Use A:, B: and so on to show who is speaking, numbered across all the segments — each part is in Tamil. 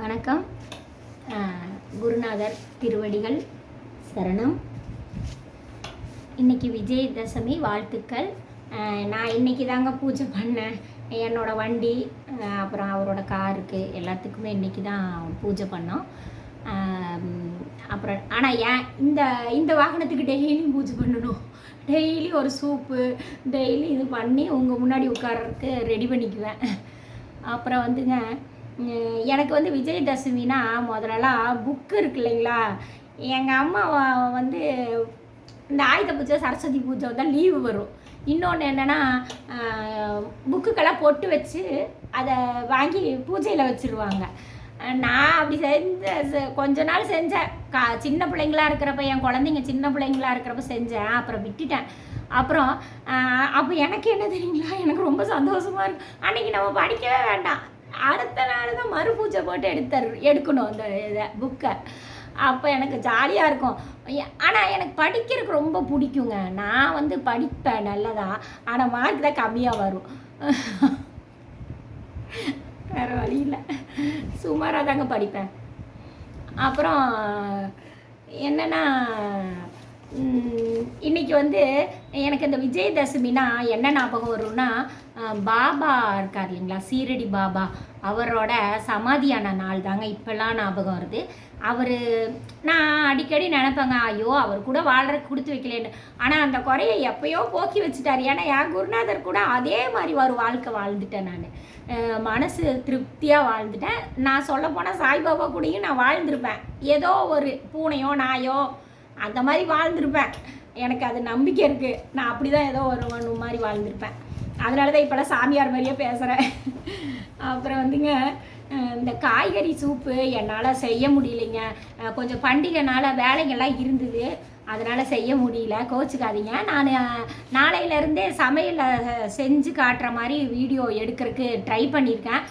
A: வணக்கம். குருநாதர் திருவடிகள் சரணம். இன்னைக்கு விஜயதசமி வாழ்த்துக்கள். நான் இன்றைக்கி தாங்க பூஜை பண்ணேன். என்னோடய வண்டி அப்புறம் அவரோட காருக்கு எல்லாத்துக்குமே இன்றைக்கி தான் பூஜை பண்ணோம். அப்புறம் ஆனால் ஏன் இந்த இந்த வாகனத்துக்கு டெய்லியும் பூஜை பண்ணணும். டெய்லி ஒரு சூப்பு டெய்லி இது பண்ணி உங்கள் முன்னாடி உட்கார்றதுக்கு ரெடி பண்ணிக்குவேன். அப்புறம் வந்துங்க எனக்கு வந்து விஜயதசமினா முதலெல்லாம் புக்கு இருக்கு இல்லைங்களா? எங்கள் அம்மா வந்து இந்த ஆயுத பூஜை சரஸ்வதி பூஜை வந்தால் லீவு வரும். இன்னொன்று என்னென்னா புக்குக்கெல்லாம் பொட்டு வச்சு அதை வாங்கி பூஜையில் வச்சுருவாங்க. நான் அப்படி செஞ்ச கொஞ்ச நாள் செஞ்சேன். கா சின்ன பிள்ளைங்களா இருக்கிறப்ப என் குழந்தைங்க சின்ன பிள்ளைங்களா இருக்கிறப்ப செஞ்சேன். அப்புறம் விட்டுட்டேன். அப்புறம் அப்போ எனக்கு என்ன தெரியுங்களா? எனக்கு ரொம்ப சந்தோஷமாக இருக்கு. அன்னைக்கு நம்ம படிக்கவே வேண்டாம். அடுத்த நாள் தான் மறுபூச்சை போட்டு எடுத்தர் எடுக்கணும் அந்த இதை புக்கை அப்போ எனக்கு ஜாலியாக இருக்கும். ஆனால் எனக்கு படிக்கிறதுக்கு ரொம்ப பிடிக்குங்க. நான் வந்து படிப்பேன் நல்லதா. ஆனால் மார்க் தான் கம்மியாக வரும். வேறு வழி இல்லை. சுமாராக தாங்க படிப்பேன். அப்புறம் என்னன்னா இன்றைக்கி இன்னைக்கு வந்து எனக்கு இந்த விஜயதசமினா என்ன ஞாபகம் வரும்னா பாபா இருக்கார் இல்லைங்களா சீரடி பாபா. அவரோட சமாதியான நாள் தாங்க இப்போல்லாம் ஞாபகம் வருது. அவர் நான் அடிக்கடி நினைப்பேங்க ஐயோ அவர் கூட வாழ்றதுக்கு கொடுத்து வைக்கலேன்னு. ஆனால் அந்த குறையை எப்பயோ போக்கி வச்சுட்டார். ஏன்னா என் குருநாதர் கூட அதே மாதிரி ஒரு வாழ்க்கை வாழ்ந்துட்டேன் நான். மனசு திருப்தியாக வாழ்ந்துட்டேன். நான் சொல்ல போனால் சாய்பாபா கூடயும் நான் வாழ்ந்திருப்பேன். ஏதோ ஒரு பூனையோ நாயோ அந்த மாதிரி வாழ்ந்திருப்பேன். எனக்கு அது நம்பிக்கை இருக்குது நான் அப்படி தான் ஏதோ ஒரு ஒன்று மாதிரி வாழ்ந்திருப்பேன். அதனால தான் இப்போல்லாம் சாமியார் மாதிரியே பேசுகிறேன் அப்புறம் வந்துங்க இந்த காய்கறி சூப்பு என்னால் செய்ய முடியலைங்க. கொஞ்சம் பண்டிகைனால வேலைகள்லாம் இருந்தது. அதனால் செய்ய முடியல. கோச்சுக்காதீங்க. நான் நாளையிலேருந்தே சமையலை செஞ்சு காட்டுற மாதிரி வீடியோ எடுக்கிறதுக்கு ட்ரை பண்ணியிருக்கேன்.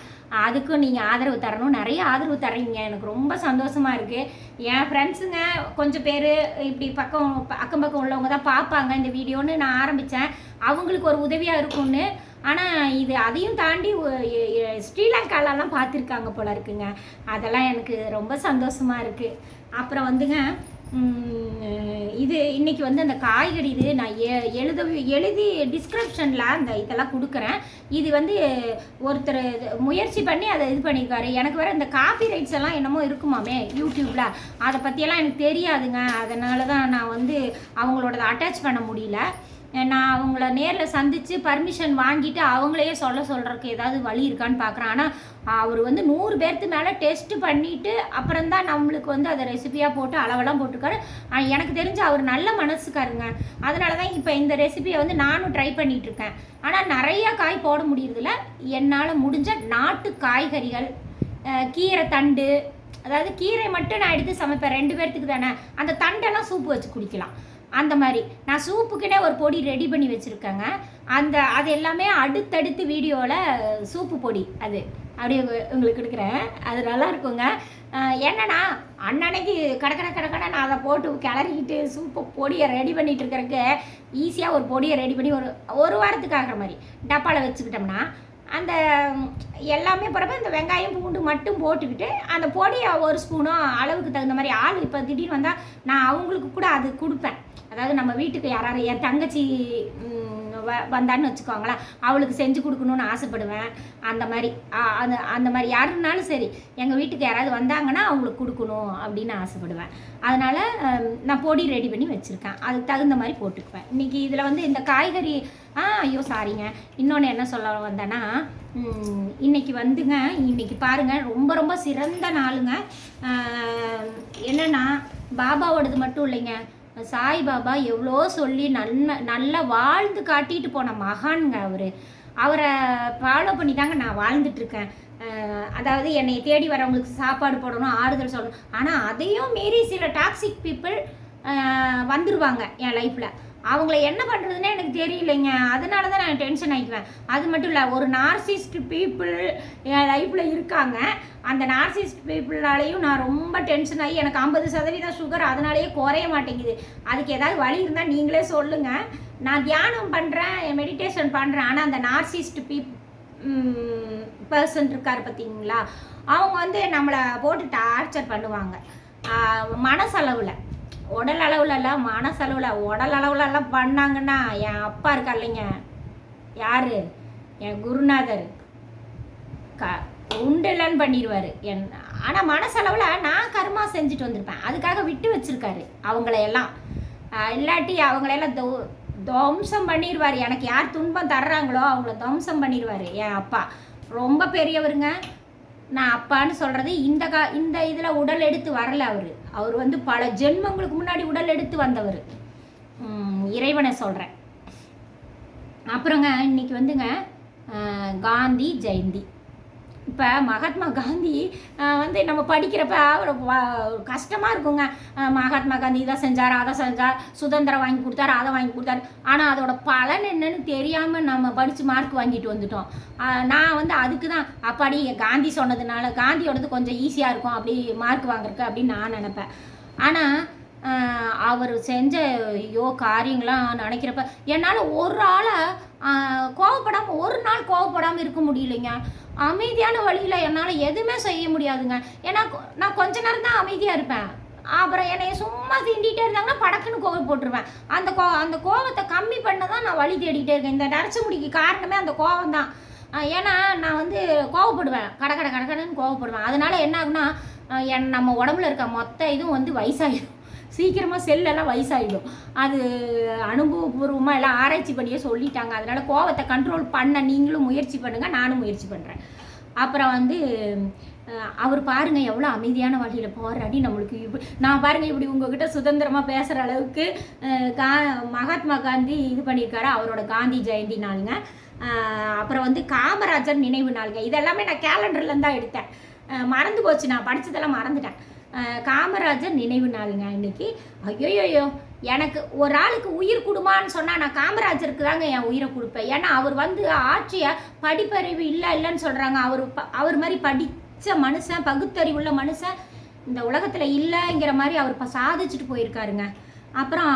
A: அதுக்கும் நீங்கள் ஆதரவு தரணும். நிறைய ஆதரவு தரீங்க எனக்கு ரொம்ப சந்தோஷமாக இருக்குது என் ஃப்ரெண்ட்ஸுங்க கொஞ்சம் பேர் இப்படி பக்கம் அக்கம் பக்கம் உள்ளவங்க தான் பார்ப்பாங்க இந்த வீடியோன்னு நான் ஆரம்பித்தேன் அவங்களுக்கு ஒரு உதவியாக இருக்கும்னு. ஆனால் இது அதையும் தாண்டி ஸ்ரீலங்காலெல்லாம் பார்த்துருக்காங்க போல இருக்குங்க. அதெல்லாம் எனக்கு ரொம்ப சந்தோஷமாக இருக்குது அப்புறம் வந்துங்க இது இன்னைக்கு வந்து அந்த காய்கறி இது நான் எ- எழுத எழுதி டிஸ்கிரிப்ஷனில் அந்த இதெல்லாம் கொடுக்குறேன். இது வந்து ஒருத்தர் முயற்சி பண்ணி அதை இது பண்ணியிருக்காரு. எனக்கு வேறு இந்த காப்பி ரைட்ஸ் எல்லாம் என்னமோ இருக்குமாமே யூடியூப்பில் அதை பற்றியெல்லாம் எனக்கு தெரியாதுங்க. அதனால தான் நான் வந்து அவங்களோட அட்டாச் பண்ண முடியல. நான் அவங்கள நேரில் சந்தித்து பர்மிஷன் வாங்கிட்டு அவங்களையே சொல்ல சொல்கிறதுக்கு ஏதாவது வழி இருக்கான்னு பார்க்குறேன் ஆனால் அவர் வந்து நூறு பேர்த்து மேலே டெஸ்ட்டு பண்ணிவிட்டு அப்புறம் தான் நம்மளுக்கு வந்து அதை ரெசிபியாக போட்டு அளவெல்லாம் போட்டிருக்காரு. எனக்கு தெரிஞ்சு அவர் நல்ல மனசுக்காருங்க. அதனால தான் இப்போ இந்த ரெசிபியை வந்து நானும் ட்ரை பண்ணிகிட்ருக்கேன் ஆனால் நிறையா காய் போட முடியறதில்ல. என்னால் முடிஞ்ச நாட்டு காய்கறிகள் கீரை தண்டு அதாவது கீரை மட்டும் நான் எடுத்து சமைப்பேன். ரெண்டு பேர்த்துக்கு தானே. அந்த தண்டெல்லாம் சூப்பு வச்சு குடிக்கலாம். அந்த மாதிரி. நான் சூப்புக்குன்னே ஒரு பொடி ரெடி பண்ணி வச்சுருக்கேங்க. அந்த அது எல்லாமே அடுத்தடுத்து வீடியோவில் சூப்பு பொடி அது. அப்படி உங்களுக்கு கொடுக்குறேன் அது நல்லா இருக்குங்க. என்னன்னா அன்னன்னைக்கு கடக்கட கடக்கட நான் அதை போட்டு கிளறிக்கிட்டு சூப்பு பொடியை ரெடி பண்ணிகிட்டு இருக்கிறக்கு ஈஸியாக ஒரு பொடியை ரெடி பண்ணி ஒரு ஒரு வாரத்துக்கு ஆகிற மாதிரி டப்பாவில் வச்சுக்கிட்டோம்னா அந்த எல்லாமே பிறப்ப இந்த வெங்காயம் பூண்டு மட்டும் போட்டுக்கிட்டு அந்த பொடியை ஒரு ஸ்பூனோ அளவுக்கு தகுந்த மாதிரி ஆள் இப்போ திடீர்னு வந்தால் நான் அவங்களுக்கு கூட அது கொடுப்பேன். அதாவது நம்ம வீட்டுக்கு யாராவது என் தங்கச்சி வ- வந்தான்னு வச்சுக்கோங்களேன். அவளுக்கு செஞ்சு கொடுக்கணும்னு ஆசைப்படுவேன். அந்த மாதிரி அந்த அந்த மாதிரி யாருனாலும் சரி எங்கள் வீட்டுக்கு யாராவது வந்தாங்கன்னா அவங்களுக்கு கொடுக்கணும் அப்படின்னு ஆசைப்படுவேன். அதனால் நான் பொடி ரெடி பண்ணி வச்சுருக்கேன். அதுக்கு தகுந்த மாதிரி போட்டுக்குவேன். இன்றைக்கி இதில் வந்து இந்த காய்கறி ஆ ஐயோ சாரிங்க இன்னொன்று என்ன சொல்ல வந்தேன்னா இன்றைக்கி வந்துங்க இன்னைக்கு பாருங்கள் ரொம்ப ரொம்ப சிறந்த நாளுங்க. என்னென்னா பாபாவோடது மட்டும் இல்லைங்க. சாய்பாபா எவ்வளோ சொல்லி நன்மை நல்லா வாழ்ந்து காட்டிட்டு போன மகான்ங்க அவர். அவரை ஃபாலோ பண்ணி தாங்க நான் வாழ்ந்துட்டுருக்கேன். அதாவது என்னை தேடி வரவங்களுக்கு சாப்பாடு போடணும் ஆறுதல் சொல்லணும். ஆனால் அதையும் மீறி சில டாக்ஸிக் பீப்புள் வந்துருவாங்க என் லைஃப்பில் அவங்கள என்ன பண்ணுறதுன்னே எனக்கு தெரியலைங்க. அதனால தான் நான் டென்ஷன் ஆகிக்குவேன் அது மட்டும் இல்லை ஒரு நார்சிஸ்ட் பீப்புள் என் லைஃப்பில் இருக்காங்க. அந்த நார்சிஸ்ட் பீப்புளாலேயும் நான் ரொம்ப டென்ஷன் ஆகி எனக்கு ஐம்பது சதவீதம் சுகர் அதனாலேயே குறைய மாட்டேங்குது. அதுக்கு ஏதாவது வழி இருந்தால் நீங்களே சொல்லுங்கள் நான் தியானம் பண்ணுறேன் மெடிடேஷன் பண்ணுறேன் ஆனால் அந்த நார்சிஸ்ட் பீப் பர்சன் இருக்கார் பார்த்தீங்களா அவங்க வந்து நம்மளை போட்டு டார்ச்சர் பண்ணுவாங்க. மனசளவில். உடல் அளவுலலாம் மனசளவில் உடல் அளவுலலாம் பண்ணாங்கன்னா என் அப்பா இருக்கா இல்லைங்க யார்? என் குருநாதர். க உண்டலன்னு பண்ணிடுவார் என் ஆனால் மனசளவில் நான் கர்மா செஞ்சுட்டு வந்திருப்பேன். அதுக்காக விட்டு வச்சுருக்காரு அவங்கள எல்லாம் இல்லாட்டி அவங்களையெல்லாம் தோ துவம்சம் பண்ணிடுவார் எனக்கு யார் துன்பம் தர்றாங்களோ அவங்கள துவம்சம் பண்ணிடுவார் என் அப்பா. ரொம்ப பெரியவருங்க. நான் அப்பான்னு சொல்கிறது இந்த கா இந்த இதில் உடல் எடுத்து வரல அவர். அவர் வந்து பல ஜென்மங்களுக்கு முன்னாடி உடல் எடுத்து வந்தவர். இறைவனை சொல்கிறேன் அப்புறங்க இன்னைக்கு வந்துங்க காந்தி ஜெயந்தி. இப்போ மகாத்மா காந்தி வந்து நம்ம படிக்கிறப்ப ஒரு கஷ்டமாக இருக்குங்க. மகாத்மா காந்தி இதை செஞ்சார் அதை செஞ்சார் சுதந்திரம் வாங்கி கொடுத்தாரு அதை வாங்கி கொடுத்தாரு. ஆனால் அதோட பலன் என்னன்னு தெரியாமல் நம்ம படித்து மார்க் வாங்கிட்டு வந்துட்டோம். நான் வந்து அதுக்கு தான் அப்பாடி காந்தி சொன்னதுனால காந்தியோடது கொஞ்சம் ஈஸியாக இருக்கும் அப்படி மார்க் வாங்குறக்கு அப்படின்னு நான் நினப்பேன். ஆனால் அவர் செஞ்ச ஐயோ காரியங்களாம் நினைக்கிறப்ப என்னால் ஒரு ஆளை கோவப்படாமல் ஒரு நாள் கோவப்படாமல் இருக்க முடியலைங்க. அமைதியான வழியில் என்னால் எதுவுமே செய்ய முடியாதுங்க. ஏன்னா நான் கொஞ்ச நேரம் தான் அமைதியாக இருப்பேன். அப்புறம் என்னை சும்மா திண்டிகிட்டே இருந்தாங்கன்னா படக்குன்னு கோவம் போட்டுருவேன். அந்த கோ அந்த கோவத்தை கம்மி பண்ண தான் நான் வழி தேடிக்கிட்டே இருக்கேன். இந்த நரச்ச முடிக்கு காரணமே அந்த கோவம் தான் ஏன்னா நான் வந்து கோவப்படுவேன். கட கட கடன்னு கோவப்படுவேன். அதனால என்ன ஆகுனா என் நம்ம உடம்புல இருக்க மொத்த இதுவும் வந்து வயசாகிடும் சீக்கிரமாக செல்லெல்லாம் வயசாகிடும் அது அனுபவபூர்வமாக எல்லாம் ஆராய்ச்சி பண்ணியே சொல்லிட்டாங்க. அதனால் கோவத்தை கண்ட்ரோல் பண்ண நீங்களும் முயற்சி பண்ணுங்கள் நானும் முயற்சி பண்ணுறேன் அப்புறம் வந்து அவர் பாருங்க எவ்வளோ அமைதியான வழியில் போராடி நம்மளுக்கு இப்படி நான் பாருங்க இப்படி உங்ககிட்ட சுதந்திரமாக பேசுகிற அளவுக்கு கா மகாத்மா காந்தி இது பண்ணியிருக்காரு. அவரோட காந்தி ஜெயந்தி நாளுங்க. அப்புறம் வந்து காமராஜர் நினைவு நாளுங்க. இதெல்லாமே நான் கேலண்டர்லேருந்து தான் எடுத்தேன். மறந்து போச்சு. நான் படித்ததெல்லாம் மறந்துட்டேன். காமராஜர் நினைவு நாளுங்க இன்னைக்கு. ஐயோயோயோ எனக்கு ஒரு ஆளுக்கு உயிர் கொடுமான்னு சொன்னால் நான் காமராஜருக்கு தாங்க என் உயிரை கொடுப்பேன். ஏன்னா அவர் வந்து ஆட்சியை படிப்பறிவு இல்லை இல்லைன்னு சொல்கிறாங்க அவர் அவர் மாதிரி படித்த மனுஷன் பகுத்தறிவுள்ள மனுஷன் இந்த உலகத்தில் இல்லைங்கிற மாதிரி அவர் இப்போ சாதிச்சுட்டு போயிருக்காருங்க. அப்புறம்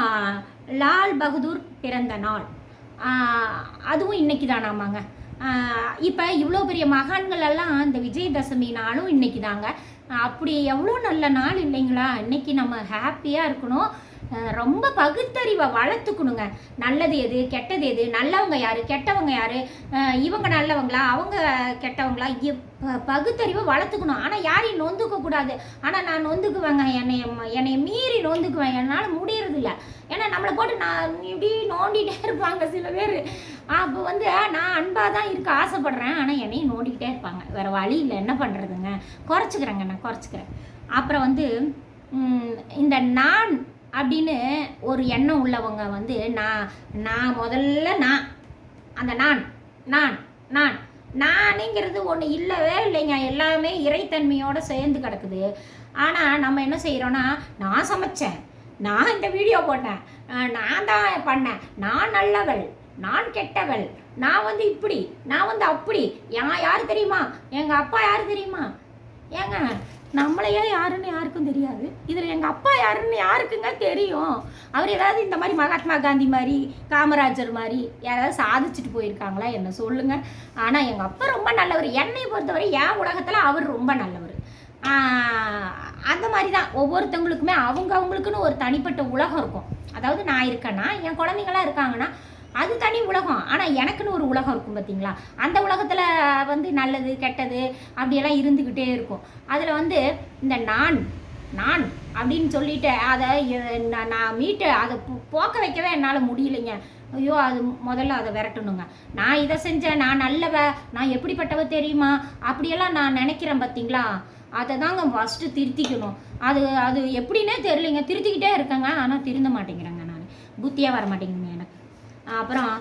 A: லால் பகதூர் பிறந்த நாள். அதுவும் இன்னைக்கு தானாமாங்க இப்போ இவ்வளோ பெரிய மகான்கள் எல்லாம் இந்த விஜயதசமி நாளும் இன்னைக்கு தாங்க. அப்படி எவ்வளோ நல்ல நாள் இல்லைங்களா? இன்னைக்கு நம்ம ஹாப்பியாக இருக்கணும். ரொம்ப பகுத்தறிவை வளர்த்துக்கணுங்க. நல்லது எது கெட்டது எது நல்லவங்க யார் கெட்டவங்க யார் இவங்க நல்லவங்களா அவங்க கெட்டவங்களா பகுத்தறிவை வளர்த்துக்கணும். ஆனால் யாரையும் நொந்துக்க கூடாது. ஆனால் நான் நொந்துக்குவேங்க. என்னை என்னை மீறி நொந்துக்குவேன். என்னால் முடியறதில்ல. ஏன்னா நம்மளை போட்டு நான் இப்படி நோண்டிகிட்டே இருப்பாங்க சில பேர். அப்போ வந்து நான் அன்பாக தான் இருக்க ஆசைப்படுறேன். ஆனால் என்னையும் நோண்டிக்கிட்டே இருப்பாங்க. வேறு வழி இல்லை. என்ன பண்ணுறதுங்க குறைச்சிக்கிறேங்க நான் குறைச்சிக்கிறேன். அப்புறம் வந்து இந்த நான் அப்படின்னு ஒரு எண்ணம் உள்ளவங்க வந்து நான் நான் முதல்ல நான் அந்த நான் நான் நான். நானுங்கிறது ஒன்று இல்லவே இல்லைங்க. எல்லாமே இறைத்தன்மையோடு சேர்ந்து கிடக்குது. ஆனால் நம்ம என்ன செய்கிறோன்னா நான் சமைச்சேன். நான் இந்த வீடியோ போட்டேன். நான் தான் பண்ணேன். நான் நல்லவள். நான் கெட்டவள். நான் வந்து இப்படி. நான் வந்து அப்படி. நான் யார் தெரியுமா? எங்கள் அப்பா யார் தெரியுமா? ஏங்க நம்மளையே யாருன்னு யாருக்கும் தெரியாது. இதில் எங்கள் அப்பா யாருன்னு யாருக்குங்க தெரியும். அவர் ஏதாவது இந்த மாதிரி மகாத்மா காந்தி மாதிரி காமராஜர் மாதிரி யாராவது சாதிச்சுட்டு போயிருக்காங்களா என்ன சொல்லுங்கள் ஆனால் எங்கள் அப்பா ரொம்ப நல்லவர். என்னை பொறுத்தவரை என் உலகத்தில் அவர் ரொம்ப நல்லவர். அந்த மாதிரி தான் ஒவ்வொருத்தவங்களுக்குமே அவங்க அவங்களுக்குன்னு ஒரு தனிப்பட்ட உலகம் இருக்கும். அதாவது நான் இருக்கேன்னா என் குழந்தைங்களாம் இருக்காங்கன்னா அது தனி உலகம். ஆனால் எனக்குன்னு ஒரு உலகம் இருக்கும் பார்த்தீங்களா அந்த உலகத்தில் வந்து நல்லது கெட்டது அப்படியெல்லாம் இருந்துக்கிட்டே இருக்கும். அதில் வந்து இந்த நான் நான் அப்படின்னு சொல்லிட்டு அதை நான் நான் மீட்டு அதை போக்க வைக்கவே என்னால் முடியலைங்க. ஐயோ அது முதல்ல அதை விரட்டணுங்க. நான் இதை செஞ்சேன் நான் நல்லவ நான் எப்படிப்பட்டவ தெரியுமா? அப்படியெல்லாம் நான் நினைக்கிறேன் பார்த்தீங்களா அதை தாங்க ஃபஸ்ட்டு திருத்திக்கணும். அது அது எப்படின்னே தெரியலைங்க. திருத்திக்கிட்டே இருக்கேங்க. ஆனால் திருந்த மாட்டேங்கிறேங்க நான். புத்தியாக வர மாட்டேங்குங்க அப்புறம்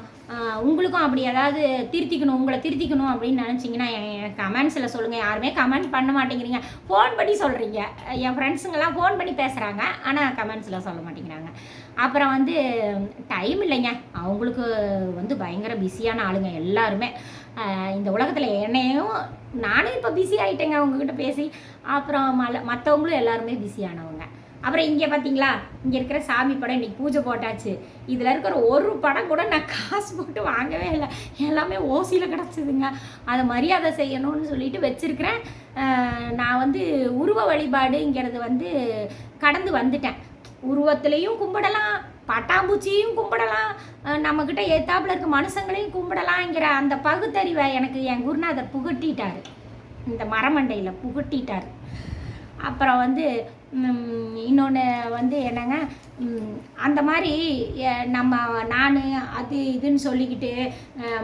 A: உங்களுக்கும் அப்படி ஏதாவது திருத்திக்கணும் உங்களை திருத்திக்கணும் அப்படின்னு நினச்சிங்கன்னா என் கமெண்ட்ஸில் சொல்லுங்கள் யாருமே கமெண்ட் பண்ண மாட்டேங்கிறீங்க. ஃபோன் பண்ணி சொல்கிறீங்க என் ஃப்ரெண்ட்ஸுங்கெல்லாம் ஃபோன் பண்ணி பேசுகிறாங்க ஆனால் கமெண்ட்ஸில் சொல்ல மாட்டேங்கிறாங்க. அப்புறம் வந்து டைம் இல்லைங்க. அவங்களுக்கு வந்து பயங்கர பிஸியான ஆளுங்க எல்லாருமே. இந்த உலகத்தில் என்னையும் நானும் இப்போ பிஸி ஆகிட்டேங்க அவங்கக்கிட்ட பேசி. அப்புறம் மல மற்றவங்களும் எல்லாருமே பிஸியானவங்க அப்புறம் இங்கே பார்த்தீங்களா இங்கே இருக்கிற சாமி படம் இன்றைக்கி பூஜை போட்டாச்சு. இதில் இருக்கிற ஒரு படம் கூட நான் காசு போட்டு வாங்கவே இல்லை. எல்லாமே ஓசியில் கிடச்சிதுங்க. அதை மரியாதை செய்யணும்னு சொல்லிட்டு வச்சுருக்கிறேன். நான் வந்து உருவ வழிபாடுங்கிறது வந்து கடந்து வந்துட்டேன். உருவத்துலேயும் கும்பிடலாம் பட்டாம்பூச்சியும் கும்பிடலாம் நம்மக்கிட்ட ஏத்தாப்புல இருக்க மனுஷங்களையும் கும்பிடலாங்கிற அந்த பகுத்தறிவை எனக்கு என் குருநாதர் புகட்டிட்டார். இந்த மரமண்டையில் புகட்டிட்டார். அப்புறம் வந்து இன்னொன்று வந்து என்னங்க அந்த மாதிரி நம்ம நான் அது இதுன்னு சொல்லிக்கிட்டு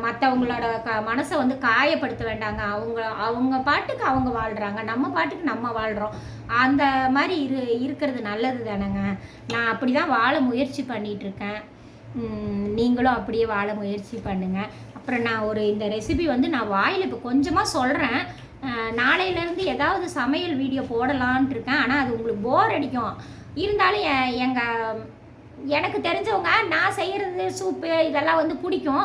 A: மற்றவங்களோட க மனசை வந்து காயப்படுத்த வேண்டாங்க. அவங்க அவங்க பாட்டுக்கு அவங்க வாழ்கிறாங்க நம்ம பாட்டுக்கு நம்ம வாழ்கிறோம் அந்த மாதிரி இரு இருக்கிறது நல்லது தானேங்க. நான் அப்படி தான் வாழ முயற்சி பண்ணிகிட்ருக்கேன் இருக்கேன் நீங்களும் அப்படியே வாழ முயற்சி பண்ணுங்கள் அப்புறம் நான் ஒரு இந்த ரெசிபி வந்து நான் வாயில் இப்போ கொஞ்சமாக சொல்கிறேன் நாளையிலேருந்து ஏதாவது சமையல் வீடியோ போடலான்ட்டு இருக்கேன். ஆனால் அது உங்களுக்கு போர் அடிக்கும். இருந்தாலும் எங்கள் எனக்கு தெரிஞ்சவங்க நான் செய்கிறது சூப்பு இதெல்லாம் வந்து பிடிக்கும்.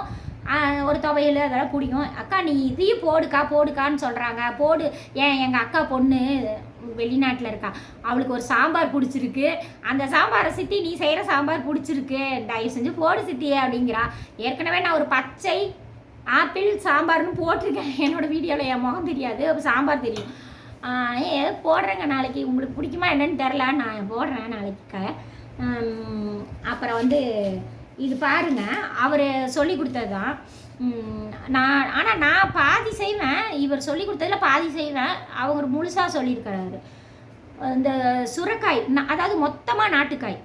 A: ஒரு துவையல் அதெல்லாம் பிடிக்கும். அக்கா நீ இதையும் போடுக்கா போடுக்கான்னு சொல்கிறாங்க போடு. ஏன் எங்கள் அக்கா பொண்ணு வெளிநாட்டில் இருக்கா. அவளுக்கு ஒரு சாம்பார் பிடிச்சிருக்கு. அந்த சாம்பாரை சித்தி நீ செய்கிற சாம்பார் பிடிச்சிருக்கு. தயவு செஞ்சு போடு சித்தி அப்படிங்கிறா. ஏற்கனவே நான் ஒரு பச்சை ஆப்பிள் சாம்பார்னு போட்டிருக்கேன். என்னோட வீடியோவில் என் முகம் தெரியாது அப்போ சாம்பார் தெரியும். ஆஹ் ஏதோ போடுறேங்க நாளைக்கு. உங்களுக்கு பிடிக்குமா என்னன்னு தெரில நான் போடுறேன் நாளைக்கு. அப்புறம் வந்து இது பாருங்க. அவர் சொல்லி கொடுத்தது தான் நான் ஆனால் நான் பாதி செய்வேன். இவர் சொல்லி கொடுத்ததுல பாதி செய்வேன். அவர் முழுசாக சொல்லியிருக்கிறாரு. இந்த சுரக்காய் அதாவது மொத்தமாக நாட்டுக்காய்.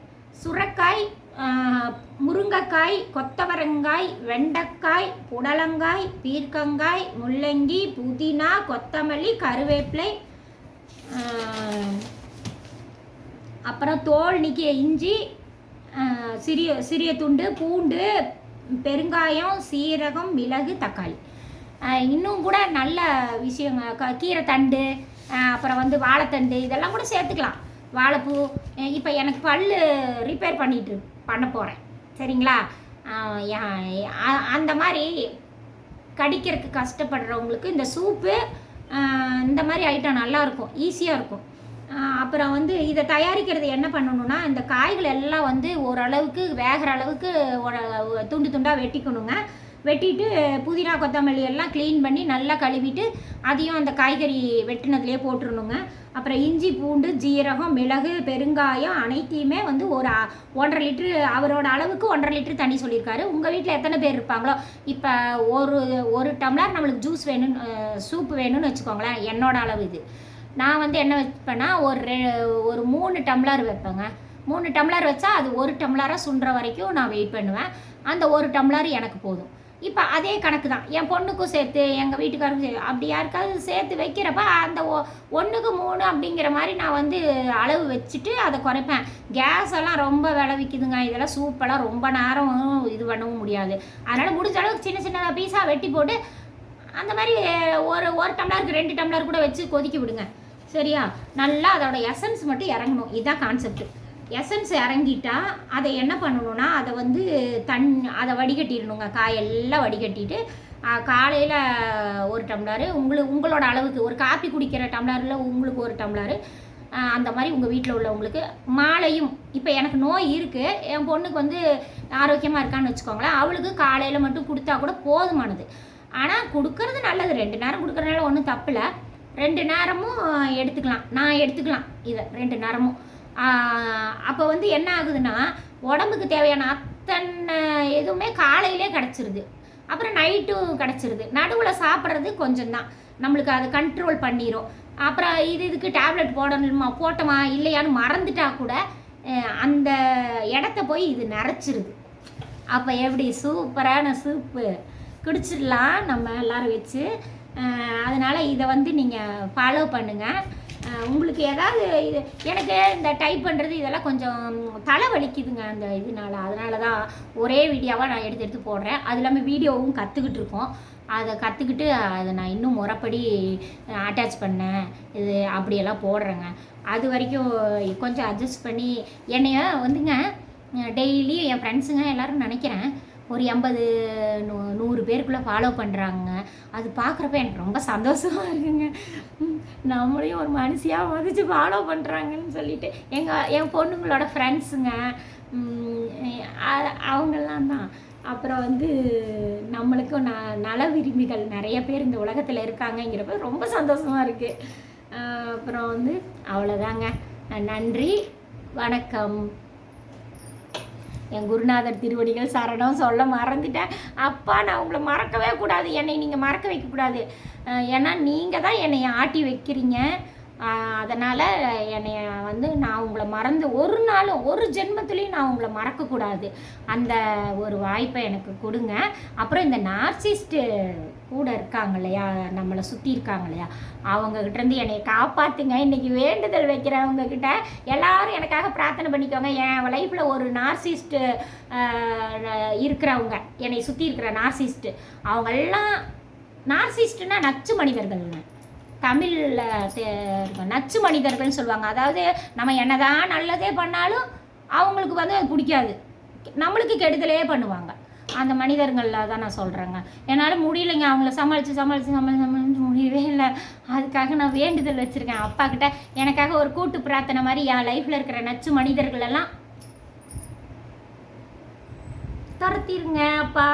A: சுரக்காய் முருங்கைக்காய் கொத்தவரங்காய் வெண்டைக்காய் புடலங்காய் பீர்க்கங்காய் முள்ளங்கி புதினா கொத்தமல்லி கருவேப்பிலை அப்புறம் தோல் நிற்கிய இஞ்சி சிறிய சிறிய துண்டு பூண்டு பெருங்காயம் சீரகம் மிளகு தக்காளி. இன்னும் கூட நல்ல விஷயங்க. க- கீரை தண்டு அப்புறம் வந்து வாழைத்தண்டு இதெல்லாம் கூட சேர்த்துக்கலாம். வாழைப்பூ இப்போ எனக்கு பல் ரிப்பேர் பண்ணிட்டு பண்ண போகிறேன் சரிங்களா? அந்த மாதிரி கடிக்கிறதுக்கு கஷ்டப்படுறவங்களுக்கு இந்த சூப்பு இந்த மாதிரி ஐட்டம் நல்லா இருக்கும். ஈஸியாக இருக்கும் அப்புறம் வந்து இதை தயாரிக்கிறது என்ன பண்ணணும்னா இந்த காய்கள் எல்லாம் வந்து ஓரளவுக்கு வேகிற அளவுக்கு ஒரு துண்டு துண்டாக வெட்டிக்கணுங்க. வெட்டிட்டு புதினா கொத்தமல்லி எல்லாம் க்ளீன் பண்ணி நல்லா கழுவிட்டு அதையும் அந்த காய்கறி வெட்டினதுலேயே போட்டுருணுங்க அப்புறம் இஞ்சி பூண்டு ஜீரகம் மிளகு பெருங்காயம் அனைத்தையுமே வந்து ஒரு ஒன்றரை லிட்ரு அவரோட அளவுக்கு ஒன்றரை லிட்ரு தண்ணி சொல்லியிருக்காரு. உங்கள் வீட்டில் எத்தனை பேர் இருப்பாங்களோ? இப்போ ஒரு ஒரு டம்ளர் நம்மளுக்கு ஜூஸ் வேணும்னு சூப் வேணும்னு வச்சுக்கோங்களேன். என்னோட அளவு இது. நான் வந்து என்ன வைப்பேன்னா ஒரு ரெ- ஒரு மூணு டம்ளர் வைப்பேங்க. மூணு டம்ளர் வச்சா அது ஒரு டம்ளராக சுண்டுற வரைக்கும் நான் வெயிட் பண்ணுவேன். அந்த ஒரு டம்ளர் எனக்கு போதும். இப்போ அதே கணக்கு தான் என் பொண்ணுக்கும் சேர்த்து எங்கள் வீட்டுக்காருக்கும் சேர்த்து. அப்படி யாருக்காவது சேர்த்து வைக்கிறப்ப அந்த ஒ ஒன்றுக்கு மூணு அப்படிங்கிற மாதிரி நான் வந்து அளவு வச்சுட்டு அதை குறைப்பேன். கேஸ் எல்லாம் ரொம்ப விலை விற்கிதுங்க இதெல்லாம் சூப்பெல்லாம் ரொம்ப நேரம் இது பண்ணவும் முடியாது. அதனால் முடிஞ்ச அளவுக்கு சின்ன சின்ன பீஸாக வெட்டி போட்டு அந்த மாதிரி ஒரு ஒரு டம்ளருக்கு ரெண்டு டம்ளர் கூட வச்சு கொதிக்க விடுங்க. சரியா? நல்லா அதோட எசன்ஸ் மட்டும் இறங்கணும். இதுதான் கான்செப்ட் எசன்ஸ் இறங்கிட்டா அதை என்ன பண்ணணும்னா அதை வந்து தண் அதை வடிகட்டிடணுங்க. காயெல்லாம் வடிகட்டிட்டு காலையில் ஒரு டம்ளரு உங்களுக்கு உங்களோட அளவுக்கு ஒரு காப்பி குடிக்கிற டம்ளரில் உங்களுக்கு ஒரு டம்ளரு அந்த மாதிரி உங்கள் வீட்டில் உள்ளவங்களுக்கு. மாலையும் இப்போ எனக்கு நோய் இருக்குது என் பொண்ணுக்கு வந்து ஆரோக்கியமாக இருக்கான்னு வச்சுக்கோங்களேன் அவளுக்கு காலையில் மட்டும் கொடுத்தா கூட போதுமானது. ஆனால் கொடுக்கறது நல்லது. ரெண்டு நேரம் கொடுக்குறதுனால ஒன்றும் தப்பில்லை. ரெண்டு நேரமும் எடுத்துக்கலாம். நான் எடுத்துக்கலாம் இதை. ரெண்டு நேரமும். அப்போ வந்து என்ன ஆகுதுன்னா உடம்புக்கு தேவையான அத்தனை எதுவுமே காலையிலே கிடச்சிருது. அப்புறம் நைட்டும் கிடச்சிருது. நடுவில் சாப்பிட்றது கொஞ்சம் தான் நம்மளுக்கு அதை கண்ட்ரோல் பண்ணிடும் அப்புறம் இது இதுக்கு டேப்லெட் போடணுமா போட்டோமா இல்லையான்னு மறந்துட்டா கூட அந்த இடத்த போய் இது நிறச்சிருது. அப்போ எப்படி? சூப்பரான சூப்பு குடிச்சிடலாம் நம்ம எல்லாரும் வச்சு. அதனால் இதை வந்து நீங்கள் ஃபாலோ பண்ணுங்கள் உங்களுக்கு ஏதாவது இது எனக்கு இந்த டைப் பண்ணுறது இதெல்லாம் கொஞ்சம் தலை வலிக்குதுங்க அந்த இதனால. அதனால தான் ஒரே வீடியோவாக நான் எடுத்து எடுத்து போடுறேன். அது இல்லாமல் வீடியோவும் கற்றுக்கிட்டு இருக்கோம். அதை கற்றுக்கிட்டு அதை நான் இன்னும் முறைப்படி அட்டாச் பண்ணேன். இது அப்படியெல்லாம் போடுறேங்க. அது வரைக்கும் கொஞ்சம் அட்ஜஸ்ட் பண்ணி என்னைய வந்துங்க டெய்லியும் என் ஃப்ரெண்ட்ஸுங்க எல்லாரும் நினைக்கிறேன் ஒரு எண்பது நூ நூறு பேருக்குள்ளே ஃபாலோ பண்ணுறாங்க அது பார்க்குறப்ப எனக்கு ரொம்ப சந்தோஷமாக இருக்குங்க. நம்மளையும் ஒரு மனுஷியாக மதித்து ஃபாலோ பண்ணுறாங்கன்னு சொல்லிட்டு எங்கள் என் பொண்ணுங்களோட ஃப்ரெண்ட்ஸுங்க அவங்கெல்லாம் தான். அப்புறம் வந்து நம்மளுக்கும் ந நல விரும்பிகள் நிறைய பேர் இந்த உலகத்தில் இருக்காங்கங்கிறப்ப ரொம்ப சந்தோஷமாக இருக்குது அப்புறம் வந்து அவ்வளோதாங்க நன்றி வணக்கம். என் குருநாதர் திருவடிகள் சரணம் சொல்ல மறந்துட்டேன். அப்பா நான் உங்களை மறக்கவே கூடாது. என்னை நீங்கள் மறக்க வைக்கக்கூடாது ஏன்னா நீங்கள் தான் என்னை ஆட்டி வைக்கிறீங்க. அதனால் என்னைய வந்து நான் உங்களை மறந்து ஒரு நாளும் ஒரு ஜென்மத்துலேயும் நான் உங்களை மறக்கக்கூடாது. அந்த ஒரு வாய்ப்பை எனக்கு கொடுங்க. அப்புறம் இந்த நார்சிஸ்ட்டு கூட இருக்காங்க இல்லையா? நம்மளை சுற்றி இருக்காங்க இல்லையா? அவங்கக்கிட்ட இருந்து என்னை காப்பாற்றுங்க இன்றைக்கி வேண்டுதல் வைக்கிறவங்க கிட்ட எல்லாரும் எனக்காக பிரார்த்தனை பண்ணிக்கோங்க. என் லைஃப்பில் ஒரு நார்சிஸ்ட்டு இருக்கிறவங்க என்னை சுற்றி இருக்கிற நார்சிஸ்ட்டு அவங்கெல்லாம் நார்சிஸ்ட்னா நச்சு மனிதர்கள் தமிழில் நச்சு மனிதர்கள்னு சொல்லுவாங்க. அதாவது நம்ம என்னதான் நல்லதே பண்ணாலும் அவங்களுக்கு வந்து அது பிடிக்காது. நம்மளுக்கு கெடுதலே பண்ணுவாங்க. அந்த மனிதர்களில் தான் நான் சொல்கிறேங்க என்னால் முடியலைங்க. அவங்கள சமாளித்து சமாளித்து சமாளித்து சமாளித்து முடியவே இல்லை. அதுக்காக நான் வேண்டுதல் வச்சுருக்கேன். அப்பா கிட்ட எனக்காக ஒரு கூட்டு பிரார்த்தனை மாதிரி என் லைஃப்பில் இருக்கிற நச்சு மனிதர்களெல்லாம் துரத்திருங்க அப்பா.